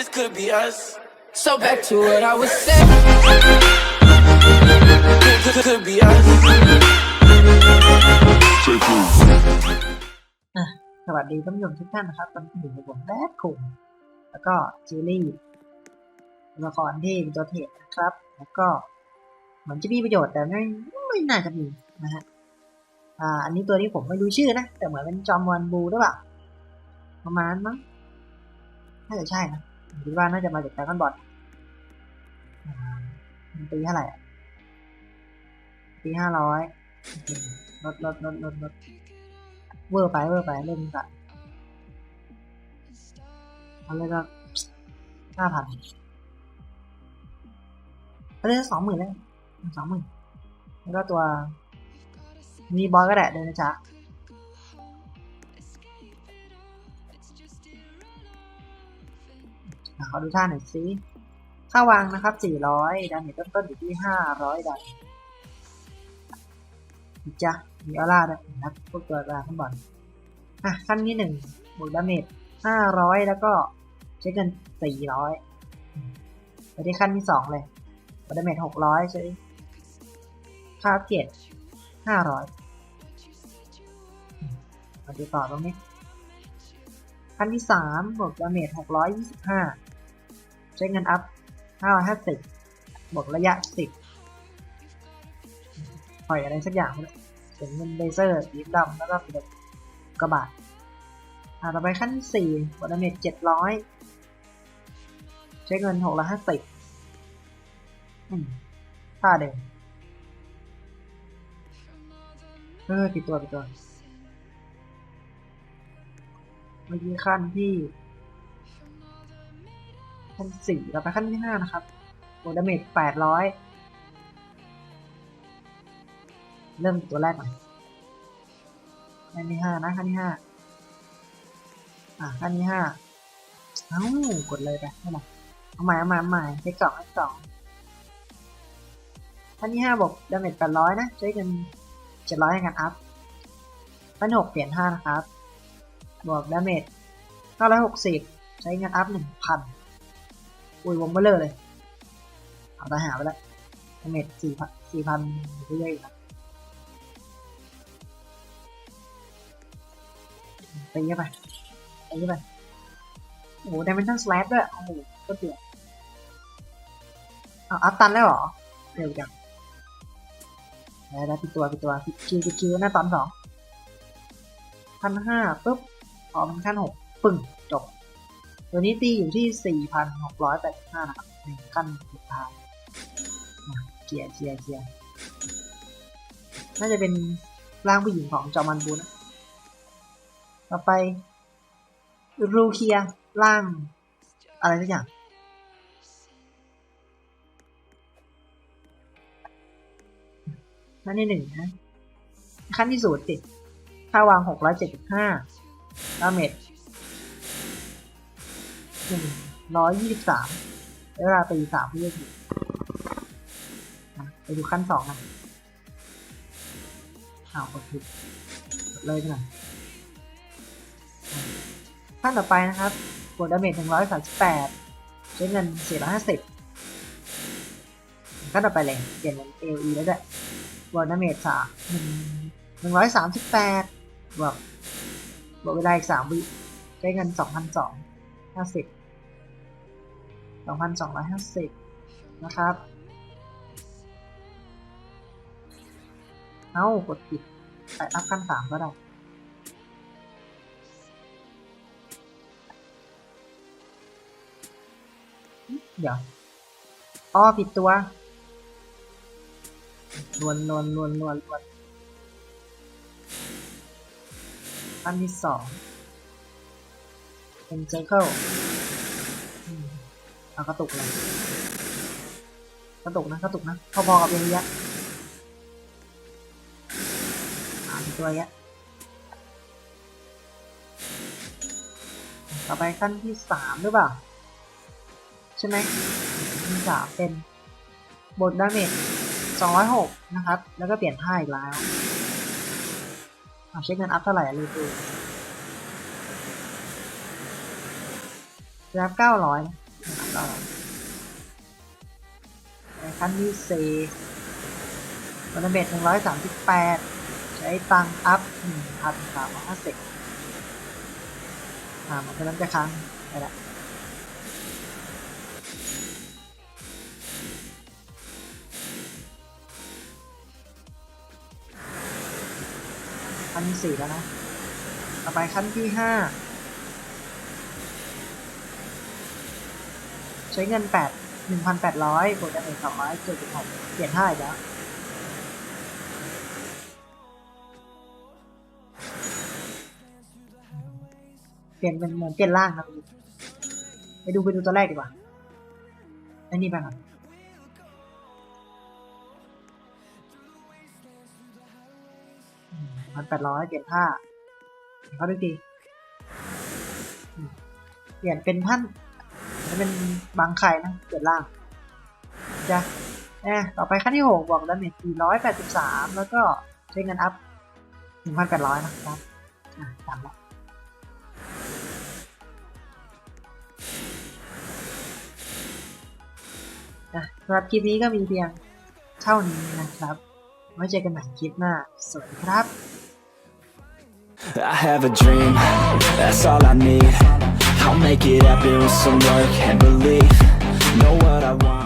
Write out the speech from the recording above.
this could be us. So back to what I was saying. Could, could, be us. สวัสดีท่านผู้ชมทุกท่านนะครับตอนนี้อยู่กับผมแบดคุงแล้วก็จิลลี่ตัวละครที่เป็นตัวเทรดนะครับ แล้วก็เหมือนจะมีประโยชน์แต่ไม่ไม่น่าจะมีนะฮะอ่าอันนี้ตัวนี้ผมไม่รู้ชื่อนะ แต่เหมือนเป็นจอมวันบูหรือเปล่าประมาณมั้งน่าจะใช่นะ คิดว่าน่าจะมาจากการกันบอลมันปีเท่าไหร่ปีห้าร้อยลดลดลดลดลดเวอร์ไปเวอร์ไปเล่นกันเอาเลยก็ห้าพันเอาเลยสองหมื่นเลยสองหมื่นแล้วก็ตัวมีบอลก็ได้เดินนะจ๊ะ ขอดูท่าหน่อยสิค่าวางนะครับ 400 ดาเมจเริ่ต้นอยู่ที่ 500ดาจ้ะมีออร่าด้วยนะพวกตัวราข้างบนอะขั้นที่หนึ่งบวกดาเมจ 500 แล้วก็เช้เงิน 400 ไปที่ขั้นที่สองเลยบวกดาเมจ 600 ใช้ค่าเกียรติ500มาดูต่อตรงนี้ขั้นที่สามบวดาเมจ 625 ช้เงินอัพห้าร้อยห้าสิบบวกระยะสิบปล่อยอะไรสักอย่างเป็นเงินเลเซอร์สีดำแล้วก็เป็นกระบาดอ่าต่อไปขั้นที่สี่บดาเมจเจ็ดร้อยใช้เงินหกร้อยห้าสิบอืมค่าเดิมเออผิดตัวผิดตัวเมื่อกี้ขั้นที่ ขั้นสี่เราไปขั้นที่ห้านะครับโบดาเมจแปดร้อยเริ่มตัวแรกก่อนขั้นที่ห้านะขั้นที่ห้าอะขั้นที่ห้าเอ้ากดเลยไปไม่เป็นไรเอาใหม่เอาใหม่เอาใหม่เลขสองเลขสองขั้นที่ห้าบอกดาเมจแปดร้อยนะใช้กันเจ็ดร้อยในการอัพขั้นหกเปลี่ยนห้านะครับบวกดาเมจเก้าร้อยหกสิบใช้เงินอัพหนึ่งพัน อุ้ยวงเบลเลอร์เลย เอาตาหาไปแล้วเมจสี่พันสี่พันเรื่อยๆนะตีเข้าไปตีเข้าไปโอ้โหดิเมนชั่นสแลชด้วยโอ้โหก็เดือดเอาอัพตันได้หรอเร็วจังได้ได้ผิดตัวผิดตัวผิดคิวผิดคิวหน้าตอนสองพันห้าปุ๊บพอมันขั้นหกปึ้งจบ ตัวนี้ตีอยู่ที่สี่พันหกร้อยแปดสิบห้านะครับหนึ่งขั้นสุดท้ายเกียร์เกียร์เกียร์น่าจะเป็นร่างผู้หญิงของจอมันบูนะ ต่อไป รูเคียล่าง อะไรสักอย่าง ขั้นที่หนึ่งนะ ขั้นที่ศูนย์ติดค่าวางหกร้อยเจ็ดสิบห้าดาเมจ หนึ่งร้อยยี่สิบสามเวลาตีสามเพื่อทีไปดูขั้นสองนะอ้าวกดผิดกเลยไปหน่อยขั้นต่อไปนะครับกดดาเมจ138ใช้เงิน450ขั้นต่อไปเลยเปลี่ยนเป็น AOE แล้วด้วยบวกดาเมจสามหนึ่งหนึ่งร้อยสามสิบแปดบวกบวกเวลาอีกสามวิใช้เงินสองพันสองห้าสิบ สองพันสองร้อยห้าสิบนะครับ เอ้ากดผิดไปอัพขั้นสามก็ได้เดี๋ยวอ้อผิดตัวลวนลวนวนลวนวนอันที่สองเป็นเจอเคิล เอากระตุกเลยกระตุกนะกระตุกนะพอๆกับเอเลียอ่าผิดตัวเนี้ยต่อไปขั้นที่สามหรือเปล่า ใช่ไหมมีสามเป็นบทดาเมจ206นะครับ แล้วก็เปลี่ยนท่าอีกแล้วเอาเช็คเงินอัพเท่าไหร่อะลืมดูรับ900นะ ต่อขั้นที่สี่วันเบ็ดหนึ่งร้อยสามสิบแปดใช้ตังอัพหนึ่งพันสามร้อยห้าสิบอ่ามันก็เริ่มจะค้างไปละขั้นที่สี่แล้วนะ ต่อไปขั้นที่ห้า ใช้เงินแปดหนึ่งพันแปดร้อยบวกจากหนึ่งสองร้อยเจ็ดสิบหกเปลี่ยนท่าอีกแล้วเปลี่ยนเป็นเหมือนเปลี่ยนร่างครับไปดูไปดูตัวแรกดีกว่าไอ้นี่ไปก่อนพันแปดร้อยเปลี่ยนท่าเขาดูดีเปลี่ยนเป็นท่าน จะเป็นบางไข่นะเปลี่ยนร่างจ้ะแน่ต่อไปขั้นที่หกบอกแล้วเนี่ยสี่ร้อยแล้วก็ใช้เงินอัพหนึ่งพันแปดร้อยนะครับอะตามละนะสำหรับคลิปนี้ก็มีเพียงเท่านี้นะครับ ไว้เจอกันใหม่คลิปหน้า สวัสดีครับ I have a dream, that's all I need. I'll make it happen with some work and belief. Know what I want.